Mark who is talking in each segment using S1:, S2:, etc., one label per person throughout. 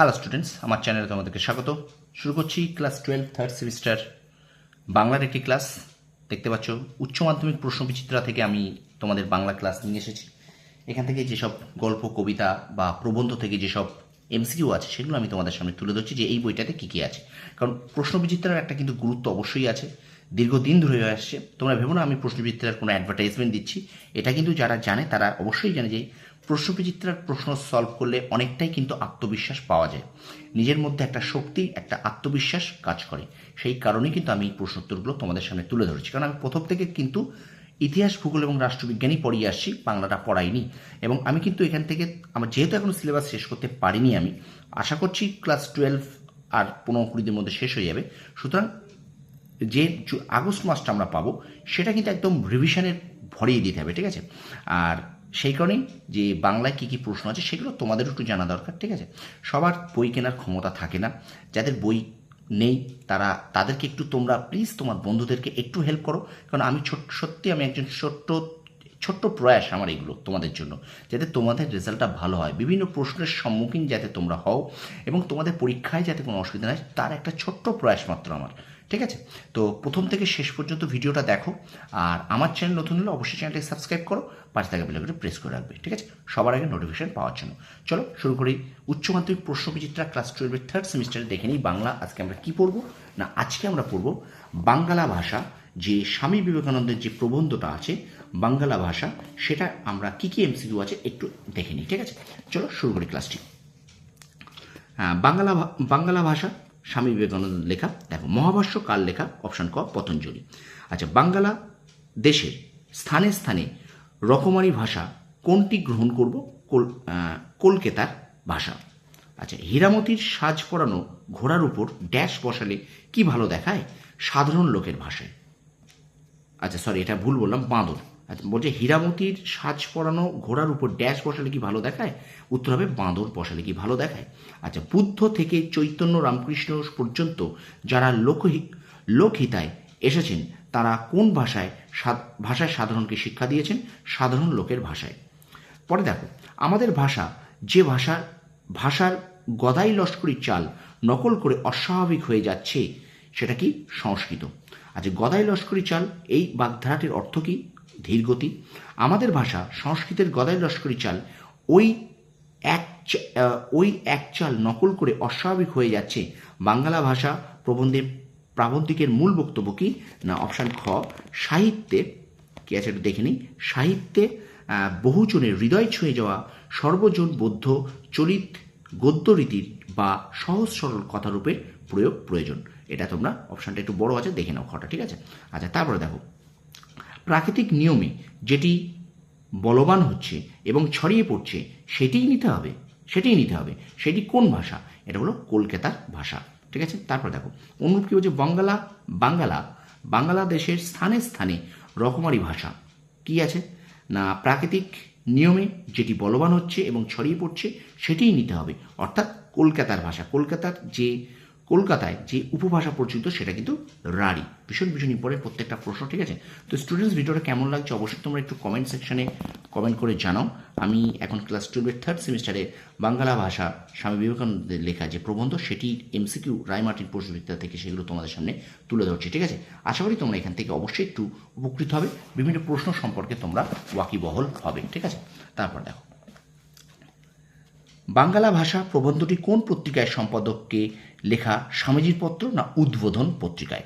S1: Hello students আমার চ্যানেলে তোমাদেরকে স্বাগত। শুরু করছি ক্লাস টুয়েলভ থার্ড সেমিস্টার বাংলার একটি ক্লাস দেখতে পাচ্ছ, উচ্চ মাধ্যমিক প্রশ্ন বিচিত্রা থেকে আমি তোমাদের বাংলা ক্লাস নিয়ে এসেছি। এখান থেকে যেসব গল্প, কবিতা বা প্রবন্ধ থেকে যেসব এমসিকিউ আছে, সেগুলো আমি তোমাদের সামনে তুলে ধরছি যে এই বইটাতে কী কী আছে। কারণ প্রশ্ন বিচিত্রার একটা কিন্তু গুরুত্ব অবশ্যই আছে। দীর্ঘদিন ধরে হয়ে আসছে। তোমরা ভেবো না, আমি প্রশ্ন বিচিত্রার কোনো অ্যাডভার্টাইজমেন্ট দিচ্ছি। এটা কিন্তু যারা জানে, তারা অবশ্যই জানে যে প্রশ্ন বিচিত্রার প্রশ্ন সলভ করলে অনেকটাই কিন্তু আত্মবিশ্বাস পাওয়া যায়। নিজের মধ্যে একটা শক্তি, একটা আত্মবিশ্বাস কাজ করে। সেই কারণেই কিন্তু আমি এই প্রশ্নোত্তরগুলো তোমাদের সামনে তুলে ধরেছি। কারণ আমি প্রথম থেকে কিন্তু ইতিহাস, ভূগোল এবং রাষ্ট্রবিজ্ঞানই পড়িয়ে আসছি, বাংলাটা পড়াইনি। এবং আমি কিন্তু এখান থেকে আমার যেহেতু এখনও সিলেবাস শেষ করতে পারিনি আমি, আশা করছি ক্লাস টুয়েলভ আর পনেরো কুড়ি দিনের মধ্যে শেষ হয়ে যাবে। সুতরাং যে আগস্ট মাসটা আমরা পাবো, সেটা কিন্তু একদম রিভিশনের ভরিয়ে দিতে হবে, ঠিক আছে? আর সেই কারণেই যে বাংলায় কী কী প্রশ্ন আছে সেগুলো তোমাদের একটু জানা দরকার, ঠিক আছে? সবার বই কেনার ক্ষমতা থাকে না। যাদের বই নেই, তারা, তাদেরকে একটু তোমরা প্লিজ তোমার বন্ধুদেরকে একটু হেল্প করো। কারণ আমি ছোট্ট সত্যি আমি একজন ছোট্ট ছোট্ট প্রয়াস আমার এগুলো তোমাদের জন্য, যাতে তোমাদের রেজাল্টটা ভালো হয়। বিভিন্ন প্রশ্নের সম্মুখীন যাতে তোমরা হও এবং তোমাদের পরীক্ষায় যাতে কোনো অসুবিধা না হয়, তার একটা ছোট্ট প্রয়াস মাত্র আমার। ঠিক আছে? তো প্রথম থেকে শেষ পর্যন্ত ভিডিওটা দেখো। আর আমার চ্যানেল নতুন হলে অবশ্যই চ্যানেলটি সাবস্ক্রাইব করো, পাশে থাকা বেলাকে প্রেস করে রাখবে, ঠিক আছে? সবার আগে নোটিফিকেশন পাওয়ার জন্য। চলো শুরু করি। উচ্চ মাধ্যমিক প্রশ্ন বিচিত্রা ক্লাস টুয়েলভের থার্ড সেমিস্টারে দেখে নিই বাংলা আজকে আমরা কি পড়ব? না, আজকে আমরা পড়ব বাংলা ভাষা, যে স্বামী বিবেকানন্দের যে প্রবন্ধটা আছে বাংলা ভাষা, সেটা আমরা কি কি এমসিকিউ আছে একটু দেখে নিই, ঠিক আছে? চলো শুরু করি ক্লাসটি বাংলা বাংলা ভাষা স্বামী বিবেকানন্দের লেখা। দেখো, মহাভাষ্য কার লেখা? অপশন ক, পতঞ্জলি। আচ্ছা বাঙ্গালা দেশের স্থানে স্থানে রকমারি ভাষা কোনটি গ্রহণ করব? কলকাতার ভাষা। আচ্ছা হীরামতির সাজ পরানো ঘোড়ার উপর ড্যাশ বসালে কি ভালো দেখায়? সাধারণ লোকের ভাষায়। আচ্ছা সরি এটা ভুল বললাম, বাঁদর। আচ্ছা বলছে, হীরামতির সাজ পরানো ঘোড়ার উপর ড্যাশ বসালে কি ভালো দেখায়? উত্তর হবে, বাঁদর বসালে কি ভালো দেখায়? আচ্ছা বুদ্ধ থেকে চৈতন্য রামকৃষ্ণ পর্যন্ত যারা লোক লোকহিতায় এসেছেন, তারা কোন ভাষায় ভাষায় সাধারণকে শিক্ষা দিয়েছেন? সাধারণ লোকের ভাষায়। পরে দেখো, আমাদের ভাষা, যে ভাষা, ভাষার গদাই লস্করি চাল নকল করে অস্বাভাবিক হয়ে যাচ্ছে, সেটা কি? সংস্কৃত। আচ্ছা গদাই লস্করি চাল, এই বাগধারাটির অর্থ কি? ধীরগতি। আমাদের ভাষা সংস্কৃতের গদাই লস্করি চাল ওই এক ওই এক চাল নকল করে অস্বাভাবিক হয়ে যাচ্ছে। বাংলা ভাষা প্রবন্ধে প্রাবন্ধিকের মূল বক্তব্য কি? না, অপশান খ, সাহিত্যে, কি আছে একটু দেখে নিই, সাহিত্যে বহুজনের হৃদয় ছুঁয়ে যাওয়া সর্বজন বৌদ্ধ চলিত গদ্যরীতির বা সহজ সরল কথারূপের প্রয়োগ প্রয়োজন। এটা তোমরা অপশানটা একটু বড় আছে, দেখে নাও খটা ঠিক আছে? আচ্ছা তারপরে দেখো প্রাকৃতিক নিয়মে যেটি বলবান হচ্ছে এবং ছড়িয়ে পড়ছে, সেটিই নিতে হবে, সেটিই নিতে হবে। সেটি কোন ভাষা? এটা হলো কলকাতার ভাষা। ঠিক আছে? তারপর দেখো, অনুরূপ কি হচ্ছে বাংলা বাংলা বাংলাদেশের স্থানে স্থানে রকমারি ভাষা। কি আছে? না, প্রাকৃতিক নিয়মে যেটি বলবান হচ্ছে এবং ছড়িয়ে পড়ছে, সেটিই নিতে হবে। অর্থাৎ কলকাতার ভাষা। কলকাতার যে কলকাতায় যে উপভাষা পরিচিত সেটা কিন্তু রাঢ়ী। ভীষণ ভীষণ ইম্পর্টেন্ট প্রত্যেকটা প্রশ্ন, ঠিক আছে? তো স্টুডেন্টস ভিডিওটা কেমন লাগছে অবশ্যই তোমরা একটু কমেন্ট সেকশনে কমেন্ট করে জানাও। আমি এখন ক্লাস টুয়েলভের থার্ড সেমিস্টারে বাংলা ভাষা স্বামী বিবেকানন্দের লেখা যে প্রবন্ধ, সেটি এমসিকিউ রায়মার্টিন প্রশ্নবিদ্যা থেকে সেগুলো তোমাদের সামনে তুলে ধরছি, ঠিক আছে? আশা করি তোমরা এখান থেকে অবশ্যই একটু উপকৃত হবে। বিভিন্ন প্রশ্ন সম্পর্কে তোমরা ওয়াকিবহল হবে, ঠিক আছে? তারপর দেখো। বাংলা ভাষা প্রবন্ধটি কোন পত্রিকায় সম্পাদককে লেখা স্বামীজির পত্র না উদ্বোধন পত্রিকায়?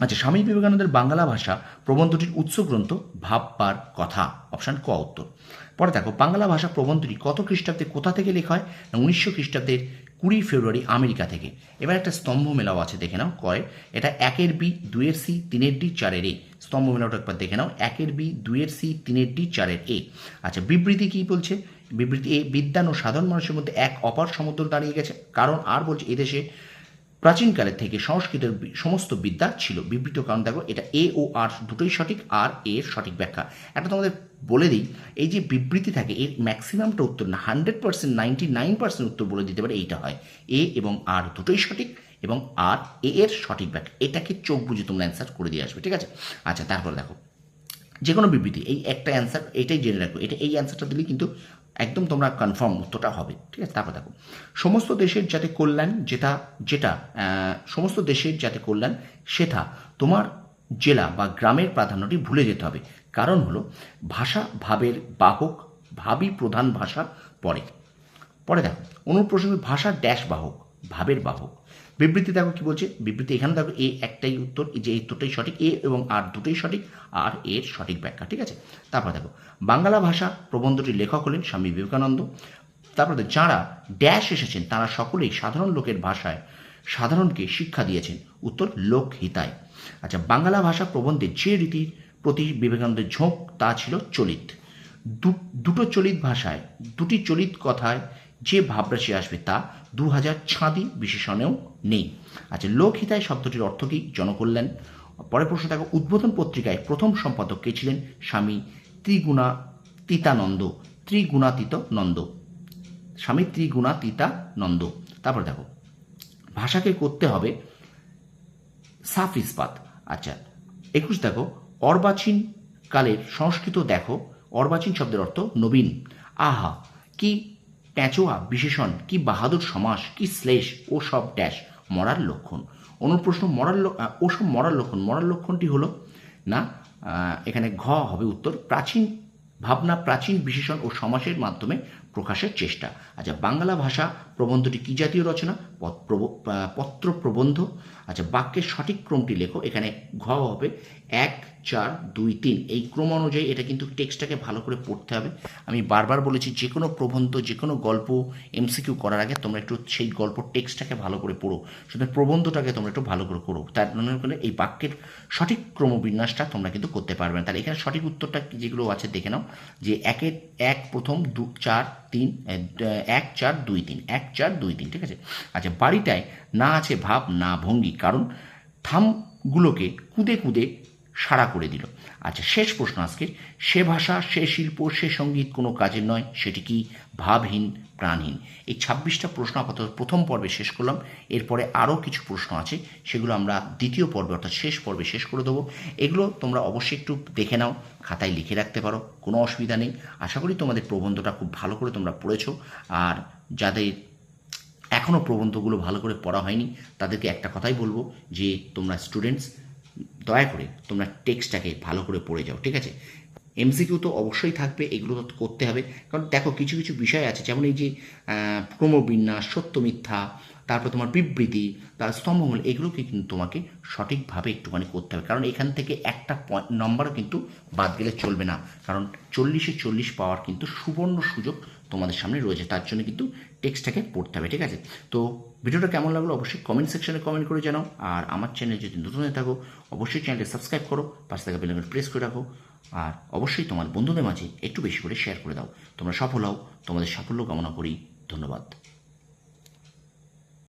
S1: আচ্ছা স্বামী বিবেকানন্দের বাংলা ভাষা প্রবন্ধটির উৎস গ্রন্থ ভাববার কথা, অপশান ক উত্তর। পরে দেখো, বাংলা ভাষা প্রবন্ধটি কত খ্রিস্টাব্দে কোথা থেকে লেখা হয়? না, উনিশশো খ্রিস্টাব্দের কুড়ি ফেব্রুয়ারি আমেরিকা থেকে। এবার একটা স্তম্ভ মেলাও আছে, দেখে নাও, কয়। এটা একের বি, দুইয়ের সি, তিনের ডি, চারের এ। স্তম্ভ মেলাটা একবার দেখে নাও, একের বি, দুইয়ের সি, তিনের ডি, চারের এ। আচ্ছা বিবৃতি কি বলছে? বিবৃতি এ বিদ্যান ও সাধারণ মানুষের মধ্যে এক অপার সমুদ্র দাঁড়িয়ে গেছে। কারণ আর বলছে, এদেশে প্রাচীনকালের থেকে সংস্কৃতের সমস্ত বিদ্যা ছিল। বিবৃত কারণ দেখো, এটা এ ও আর দুটোই সঠিক, আর এর সঠিক ব্যাখ্যা। এটা তোমাদের বলে দিই, এই যে বিবৃতি থাকে, এর ম্যাক্সিমামটা উত্তর না hundred percent ninety nine percent উত্তর বলে দিতে পারে এইটা হয়। এ এবং আর দুটোই সঠিক এবং আর এ এর সঠিক ব্যাখ্যা। এটাকে চোখ বুঝে তোমরা অ্যান্সার করে দিয়ে আসবে, ঠিক আছে? আচ্ছা তারপর দেখো যে কোনো বিবৃতি, এই একটা অ্যান্সার এটাই জেনে রাখো। এটা এই অ্যান্সারটা দিলেই কিন্তু একদম তোমরা কনফার্ম উত্তরটা হবে, ঠিক আছে? তারপর দেখো, সমস্ত দেশের যাতে কল্যাণ যেটা যেটা সমস্ত দেশের যাতে কল্যাণ সেটা তোমার জেলা বা গ্রামের প্রাধান্যটি ভুলে যেতে হবে। কারণ হলো, ভাষা ভাবের বাহক ভাবই প্রধান ভাষা পরে পরে দেখো অনুপ্রসঙ্গে ভাষা ড্যাশ বাহক, ভাবের বাহক। বিবৃতি দেখো কি বলছে? বিবৃতি এখানে দেখো, এ একটাই উত্তর, যে এই উত্তরটাই সঠিক, এ এবং আর দুটোই সঠিক, আর এর সঠিক ব্যাখ্যা, ঠিক আছে? তারপর দেখো, বাংলা ভাষা প্রবন্ধটির লেখক হলেন স্বামী বিবেকানন্দ। তারপরে যাঁরা ড্যাশ এসেছেন, তারা সকলেই সাধারণ লোকের ভাষায় সাধারণকে শিক্ষা দিয়েছেন। উত্তর, লোক হিতায়। আচ্ছা বাংলা ভাষা প্রবন্ধে যে রীতির প্রতি বিবেকানন্দের ঝোঁক, তা ছিল চলিত। দুটো চলিত ভাষায়, দুটি চলিত কথায় যে ভাবরাশি আসবে, তা দু হাজার ছাঁদি বিশেষণেও নেই। আচ্ছা লোকহিতায় শব্দটির অর্থ কি? জনকল্যাণ। পরের প্রশ্ন দেখো, উদ্বোধন পত্রিকায় প্রথম সম্পাদক কে ছিলেন? স্বামী ত্রিগুণাতীতানন্দ ত্রিগুণাতীত নন্দ। স্বামী ত্রিগুণাতীতানন্দ তারপর দেখো, ভাষাকে করতে হবে সাফ ইস্পাত আচ্ছা একুশ দেখো, অর্বাচীন কালের সংস্কৃত দেখো, অর্বাচীন শব্দের অর্থ নবীন। আহা, কি প্যাঁচোয়া বিশেষণ, কি বাহাদুর সমাস, কি শ্লেষ, ও সব ড্যাশ, মরার লক্ষণ। অনুপ্রশ্ন মরার ও সব মরার লক্ষণ, মরার লক্ষণটি হলো, না এখানে ঘ হবে উত্তর, প্রাচীন ভাবনা, প্রাচীন বিশেষণ ও সমাসের মাধ্যমে প্রকাশের চেষ্টা। আচ্ছা বাংলা ভাষা প্রবন্ধটি কি জাতীয় রচনা? পত্র প্রবন্ধ। আচ্ছা বাক্যের সঠিক ক্রমটি লেখো, এখানে ঘ হবে এক চার, দুই, তিন, এই ক্রম অনুযায়ী এটা কিন্তু টেক্সটটাকে ভালো করে পড়তে হবে। আমি বারবার বলেছি যে কোনো প্রবন্ধ যে কোনো গল্প এমসিকিউ করার আগে তোমরা একটু সেই গল্প টেক্সটটাকে ভালো করে পড়ো। শুধু প্রবন্ধটাকে তোমরা একটু ভালো করে করো। তার মানে হলো এই বাক্যের সঠিক ক্রমবিন্যাসটা তোমরা কিন্তু করতে পারবে না। তাহলে এখানে সঠিক উত্তরটা যেগুলো আছে দেখে নাও, যে একের এক প্রথম, দু, চার, তিন এক, চার, দুই, তিন, এক, চার, দুই, তিন, ঠিক আছে? আচ্ছা বাড়িটায় না আছে ভাব, না ভঙ্গি। কারণ থামগুলোকে কুদে কুদে সাড়া করে দিল। আচ্ছা শেষ প্রশ্ন আজকে সে ভাষা, সে শিল্প, সে সংগীত কোনো কাজের নয়, সেটি কি ভাবহীন, প্রাণহীন? এই ছাব্বিশটা প্রশ্ন আপাতত প্রথম পর্বে শেষ করলাম। এরপরে আরও কিছু প্রশ্ন আছে, সেগুলো আমরা দ্বিতীয় পর্বে, অর্থাৎ শেষ পর্বে শেষ করে দেবো। এগুলো তোমরা অবশ্যই একটু দেখে নাও, খাতায় লিখে রাখতে পারো, কোনো অসুবিধা নেই। আশা করি তোমাদের প্রবন্ধটা খুব ভালো করে তোমরা পড়েছো। আর যাদের এখনও প্রবন্ধগুলো ভালো করে পড়া হয়নি, তাদেরকে একটা কথাই বলব যে, তোমরা স্টুডেন্টস দয়া করে তোমরা টেক্সটটাকে ভালো করে পড়ে যাও, ঠিক আছে? এমসিকিউ তো অবশ্যই থাকবে, এগুলো তো করতে হবে। কারণ দেখো, কিছু কিছু বিষয় আছে, যেমন এই যে ক্রমবিন্যাস সত্য মিথ্যা, তারপর তোমার বিবৃতি, তার স্তম্ভমূল, এগুলোকে কিন্তু তোমাকে সঠিকভাবে একটুখানি করতে হবে। কারণ এখান থেকে একটা নম্বরও কিন্তু বাদ গেলে চলবে না। কারণ চল্লিশে চল্লিশ পাওয়ার কিন্তু সুবর্ণ সুযোগ তোমাদের সামনে রয়েছে। তার জন্য কিন্তু টেক্সটটাকে পড়তে হবে, ঠিক আছে? তো ভিডিওটা কেমন লাগল অবশ্যই কমেন্ট সেকশনে কমেন্ট করে জানাও। আর আমার চ্যানেল যদি নতুন হয়ে থাকো, অবশ্যই চ্যানেলটি সাবস্ক্রাইব করো, পাশে থাকা বেলাগুলো প্রেস করে রাখো। আর অবশ্যই তোমার বন্ধুদের মাঝে একটু বেশি করে শেয়ার করে দাও। তোমরা সফল হও, তোমাদের সাফল্য কামনা করি। ধন্যবাদ।